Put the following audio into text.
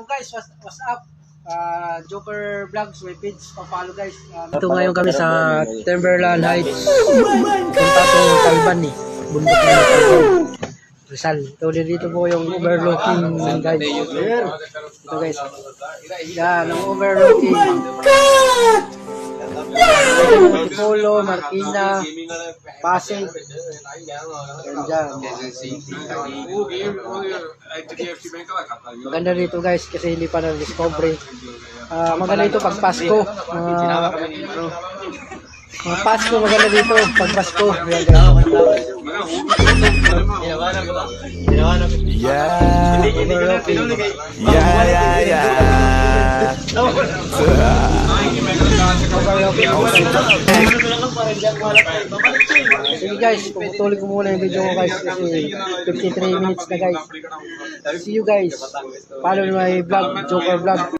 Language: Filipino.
Hello guys, what's, what's up? Uh, Joker Vlogs, may page, papalo guys. Uh, Ito ngayon kami sa Timberland Heights. Punta to Talban eh. Bundok na Talban. Rizal. Ito ulit dito po yung overlooking guys. Ito guys. Yan, ang overlooking. Antipolo, Marikina, Pasig. Yan dyan. Maganda dito guys kasi hindi pa na-discovery. Ah, maganda dito pag Pasko. Mga, mga Pasko maganda dito pag Pasko. Yan guys. Yeah, Overlooking. yeah, yeah, yeah. Sige guys, puputuloy ko muna yung video ko guys kasi 53 minutes na guys. See you guys. Follow my vlog, Joker vlog.